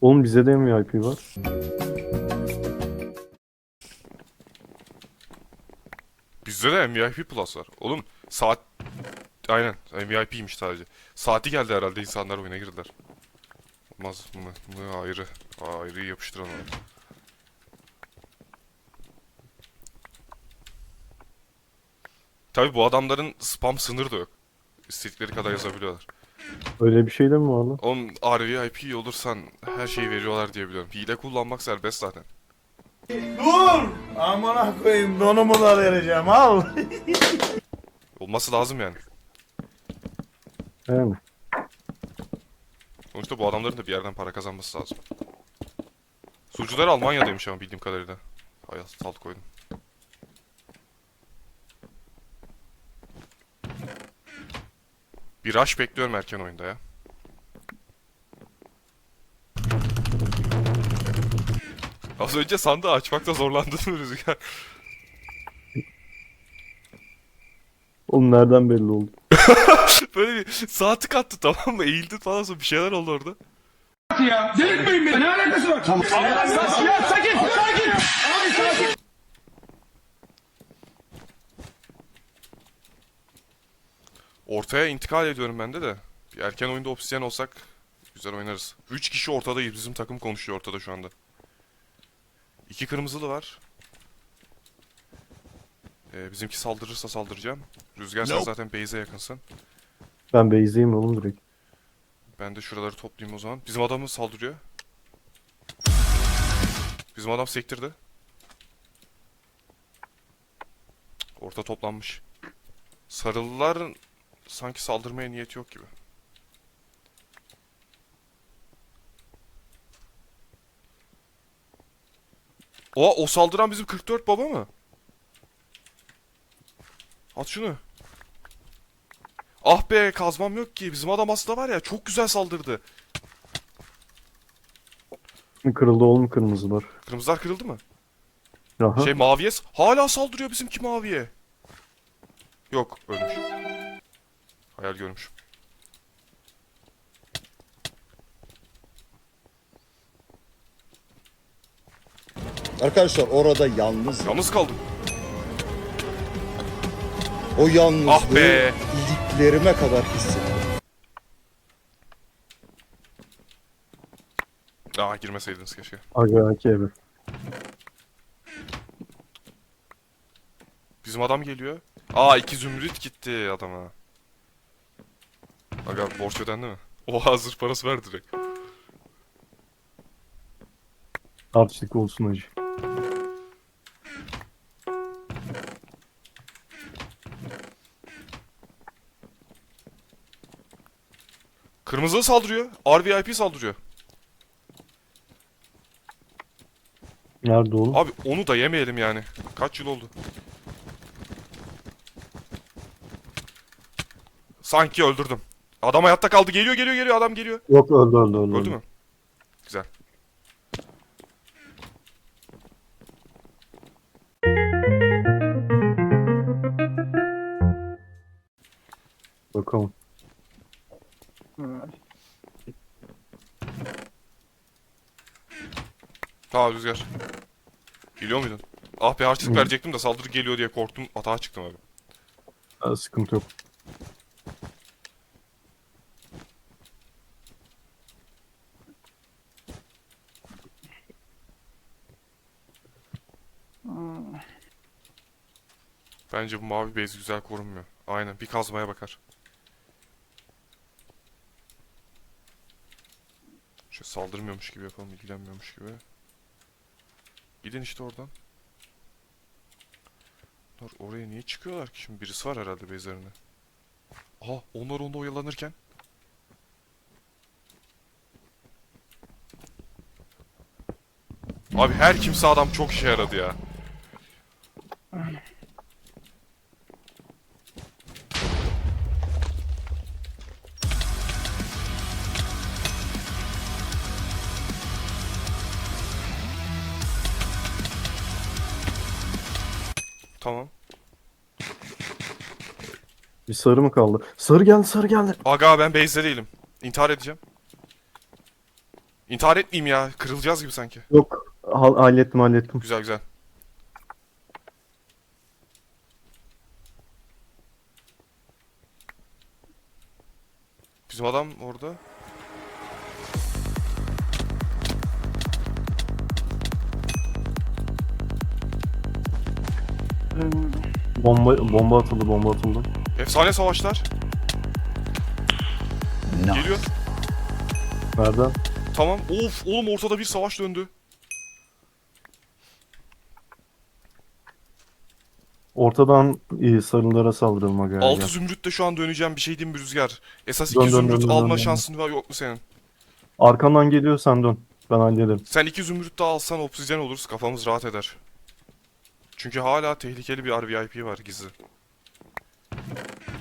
Oğlum bize de mi VIP var? Bizde de MVP Plus var. Oğlum saat... Aynen MVP'ymiş sadece. Saati geldi herhalde insanlar oyuna girdiler. Olmaz bunu, bunu ayrı. Ayrı yapıştıralım. Tabi bu adamların spam sınırı da yok. İstedikleri kadar yazabiliyorlar. Öyle bir şey de mi var lan? Oğlum RVIP olursan her şeyi veriyorlar diye biliyorum. Hile kullanmak serbest zaten. Dur! Amına koyayım donumu da vereceğim al. Olması lazım yani. Yani. Sonuçta bu adamların da bir yerden para kazanması lazım. Sucular Almanya'daymış ama bildiğim kadarıyla. Hay salt koydum. Bir rush bekliyorum erken oyunda ya. Az önce sandığı açmakta zorlandın mı Rüzgar? Oğlum nereden belli oldu? Böyle bir saati kattı tamam mı? Eğildi falan sonra bir şeyler oldu orada. ya. Delirtmeyin beni. Ne alakası var? Tamam. Ya sakin, sakin. Ortaya intikal ediyorum ben de de. Bir erken oyunda obsidyen olsak güzel oynarız. 3 kişi ortadayız. Bizim takım konuşuyor ortada şu anda. İki kırmızılı var. Ee, bizimki saldırırsa saldıracağım. Rüzgar sen zaten base'e yakınsın. Ben base'eyim oğlum direkt. Ben de şuraları toplayayım o zaman. Bizim adamı saldırıyor. Bizim adam sektirdi. Orta toplanmış. Sarılılar sanki saldırmaya niyet yok gibi. O o saldıran bizim 44 baba mı? At şunu. Ah be kazmam yok ki. Bizim adam aslında var ya çok güzel saldırdı. Kırıldı oğlum kırmızılar. Kırmızılar kırıldı mı? Aha. Şey maviye hala saldırıyor bizimki maviye. Yok ölmüş. Hayal görmüş. Arkadaşlar orada yalnız. Yalnız kaldım. O yalnızlığı Ah be. iliklerime kadar hissettim. Aa girmeseydiniz keşke. Aga abi. Bizim adam geliyor. Aa iki zümrüt gitti adama. Aga borç ödendi mi? Oha hazır parası ver direkt. Harçlık olsun acı. Kırmızılı saldırıyor. RVIP saldırıyor. Nerede oğlum? Abi onu da yemeyelim yani. Kaç yıl oldu? Sanki öldürdüm. Adam hayatta kaldı. Geliyor geliyor geliyor adam geliyor. Yok öldü öldü öldü. Öldü mü? Güzel. Bakalım. Tamam Rüzgar. Geliyor muydun? Ah be harçlık verecektim de saldırı geliyor diye korktum. Atağa çıktım abi. Ha, sıkıntı yok. Bence bu mavi base güzel korunmuyor. Aynen bir kazmaya bakar. Şu saldırmıyormuş gibi yapalım, ilgilenmiyormuş gibi. Gidin işte oradan. Bunlar oraya niye çıkıyorlar ki? Şimdi birisi var herhalde base'lerinde. Aha onlar onda oyalanırken. Abi her kimse adam çok işe yaradı ya. Tamam. Bir sarı mı kaldı? Sarı geldi sarı geldi. Aga ben base'de değilim. İntihar edeceğim. İntihar etmeyeyim ya. Kırılacağız gibi sanki. Yok. Ha- hallettim hallettim. Güzel güzel. Bizim adam orada. Bomba bomba atıldı bomba atıldı. Efsane savaşlar. Geliyor. Nereden? Tamam. Of oğlum ortada bir savaş döndü. Ortadan iyi sarılara saldıralım aga. Altı gel. zümrütte şu an döneceğim bir şey diyeyim mi Rüzgar? Esas Dön, iki dön, zümrüt dön, dön, alma dön. şansın var yok mu senin? Arkandan geliyor sen dön. Ben hallederim. Sen iki zümrüt daha alsan obsidyen oluruz kafamız rahat eder. Çünkü hala tehlikeli bir RVIP var gizli.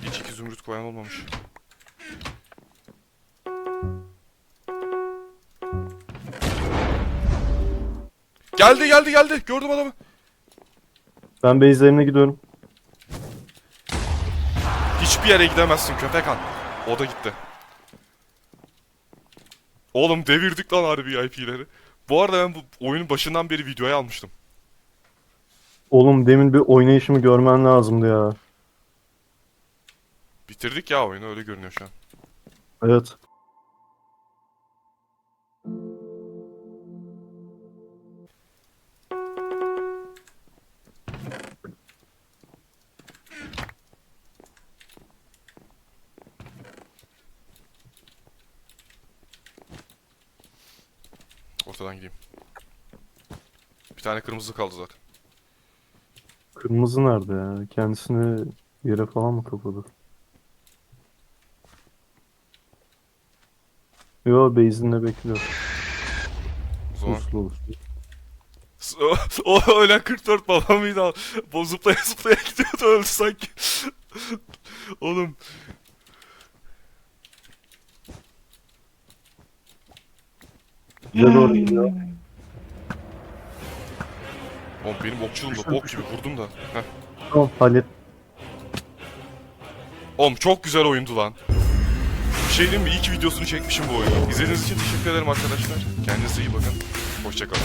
Hiç iki zümrüt koyan olmamış. Geldi geldi geldi gördüm adamı. Ben base'lerine gidiyorum. Hiçbir yere gidemezsin köpek han. O da gitti. Oğlum devirdik lan RVIP'leri. Bu arada ben bu oyunun başından beri videoya almıştım. Oğlum demin bir oynayışımı görmen lazımdı ya. Bitirdik ya oyunu öyle görünüyor şu an. Evet. Ortadan gideyim. Bir tane kırmızı kaldı zaten. Kırmızı nerede ya? Kendisini yere falan mı kapadı? Yo base'inde bekliyor. Zaman Uslu uslu. o, ölen 44 baba mıydı? Bu zıplaya zıplaya gidiyordu öldü sanki. Oğlum Bize doğru gidiyor. Oğlum benim okçuluğum da bok gibi vurdum da. Heh. Tamam hallet. Oğlum çok güzel oyundu lan. Bir şey diyeyim mi? İyi ki videosunu çekmişim bu oyunu. İzlediğiniz için teşekkür ederim arkadaşlar. Kendinize iyi bakın. Hoşçakalın.